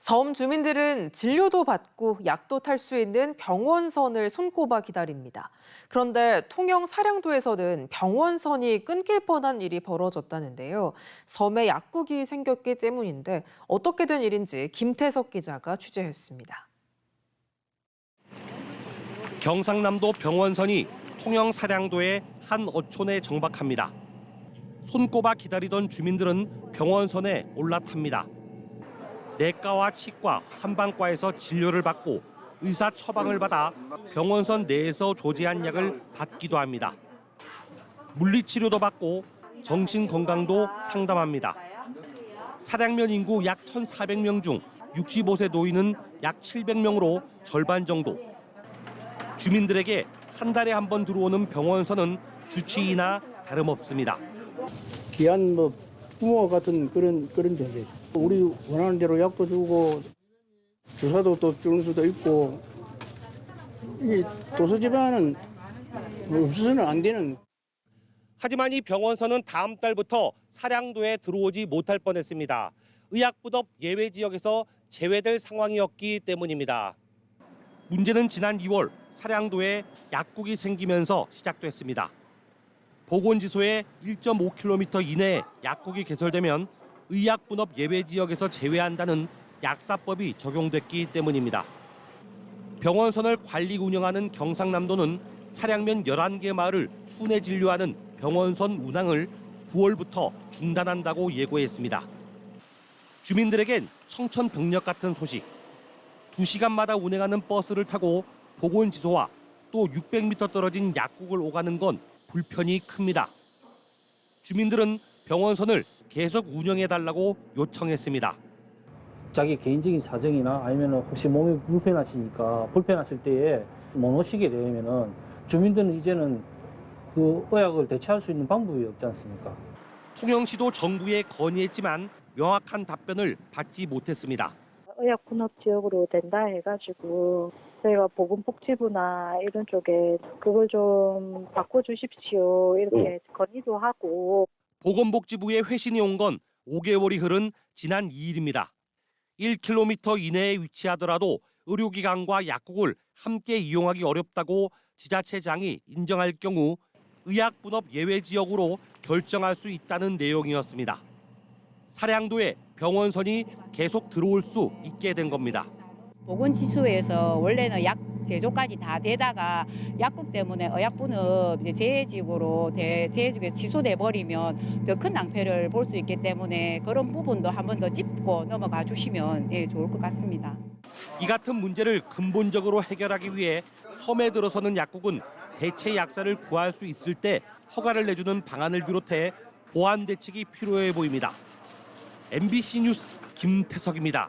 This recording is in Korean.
섬 주민들은 진료도 받고 약도 탈 수 있는 병원선을 손꼽아 기다립니다. 그런데 통영 사량도에서는 병원선이 끊길 뻔한 일이 벌어졌다는데요. 섬에 약국이 생겼기 때문인데 어떻게 된 일인지 김태석 기자가 취재했습니다. 경상남도 병원선이 통영 사량도의 한 어촌에 정박합니다. 손꼽아 기다리던 주민들은 병원선에 올라탑니다. 내과와 치과, 한방과에서 진료를 받고 의사 처방을 받아 병원선 내에서 조제한 약을 받기도 합니다. 물리치료도 받고 정신 건강도 상담합니다. 사량면 인구 약 1,400명 중 65세 노인은 약 700명으로 절반 정도. 주민들에게 한 달에 한 번 들어오는 병원선은 주치의나 다름없습니다. 귀한 뭐 부모 같은 그런 그런 존재. 우리 원하는 대로 약도 주고 주사도 또 주는 수도 있고 이 도서지방은 없어서는 안 되는 하지만 이 병원선은 다음 달부터 사량도에 들어오지 못할 뻔했습니다. 의약부덥 예외 지역에서 제외될 상황이었기 때문입니다. 문제는 지난 2월 사량도에 약국이 생기면서 시작됐습니다. 보건지소에 1.5km 이내에 약국이 개설되면 의약분업 예외 지역에서 제외한다는 약사법이 적용됐기 때문입니다. 병원선을 관리 운영하는 경상남도는 사량면 11개 마을을 순회 진료하는 병원선 운항을 9월부터 중단한다고 예고했습니다. 주민들에겐 청천벽력 같은 소식. 2시간마다 운행하는 버스를 타고 보건지소와 또 600m 떨어진 약국을 오가는 건 불편이 큽니다. 주민들은 병원선을 계속 운영해 달라고 요청했습니다. 자기 개인적인 사정이나 아니면 혹시 몸이 불편하시니까 불편하실 때에 못 오시게 되면은 주민들은 이제는 그 의학을 대체할 수 있는 방법이 없지 않습니까? 통영시도 정부에 건의했지만 명확한 답변을 받지 못했습니다. 의약 분업 지역으로 된다 해가지고 저희가 보건복지부나 이런 쪽에 그걸 좀 바꿔주십시오 이렇게 건의도 하고 보건복지부의 회신이 온 건 5개월이 흐른 지난 2일입니다. 1km 이내에 위치하더라도 의료기관과 약국을 함께 이용하기 어렵다고 지자체장이 인정할 경우 의약분업 예외 지역으로 결정할 수 있다는 내용이었습니다. 사량도에 병원선이 계속 들어올 수 있게 된 겁니다. 보건지수에서 원래는 약 제조까지 다 되다가 약국 때문에 의약분업 이제 재해직으로 재해직에 취소돼 버리면 더 큰 낭패를 볼 수 있기 때문에 그런 부분도 한 번 더 짚고 넘어가 주시면 예, 좋을 것 같습니다. 이 같은 문제를 근본적으로 해결하기 위해 섬에 들어서는 약국은 대체 약사를 구할 수 있을 때 허가를 내주는 방안을 비롯해 보완 대책이 필요해 보입니다. MBC 뉴스 김태석입니다.